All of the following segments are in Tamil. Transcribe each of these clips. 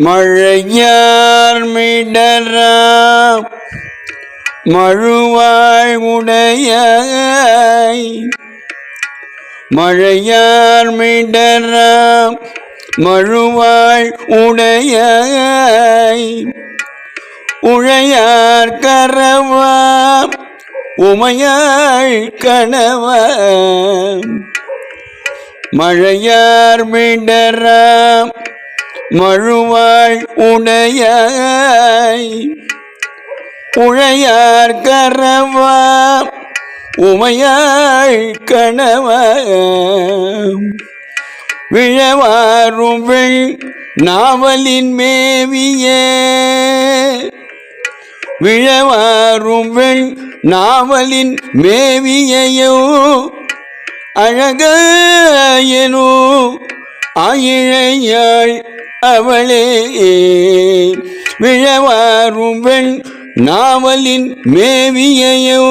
மழையார் மிடரா மழுவாய் உடைய மழையார் மிடரா மழுவாய் உடைய உழையார் கரவா உமையாள் கணவா மழையார் மிடரா மழுவாய் உடையாய். உழையார் கரவா உமையாய் கணவ விழவாரும் நாவலின் மேவிய. விழவாரும் நாவலின் மேவியையோ. அழகாயனோ ஆயிழையாள் அவளே விழவாரும் பெண் நாவலின் மேவியையோ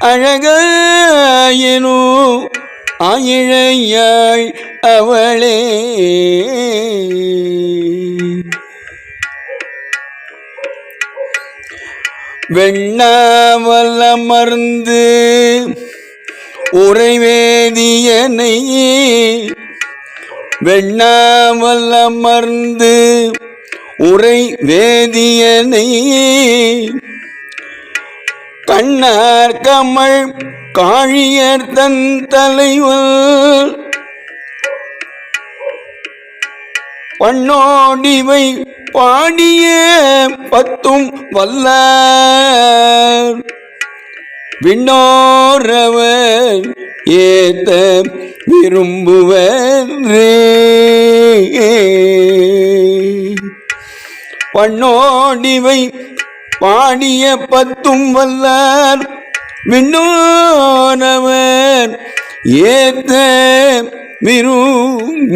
அழகாயனோ ஆயிழையாய் அவளே. வெண்ணாவலமர்ந்து வெண்ணாமல் அமர்ந்து உரை வேதியனை கண்ணார் கமல் காழியர் தன் தலைவர் பண்ணோடிவை பாடிய பத்தும் வல்ல விண்ணோரவர் ஏத்த விரும்புவரே பண்ணோடிவை பாடிய பத்தும் வல்லார் விண்ணோனவர் ஏத்த விரும்புவரே.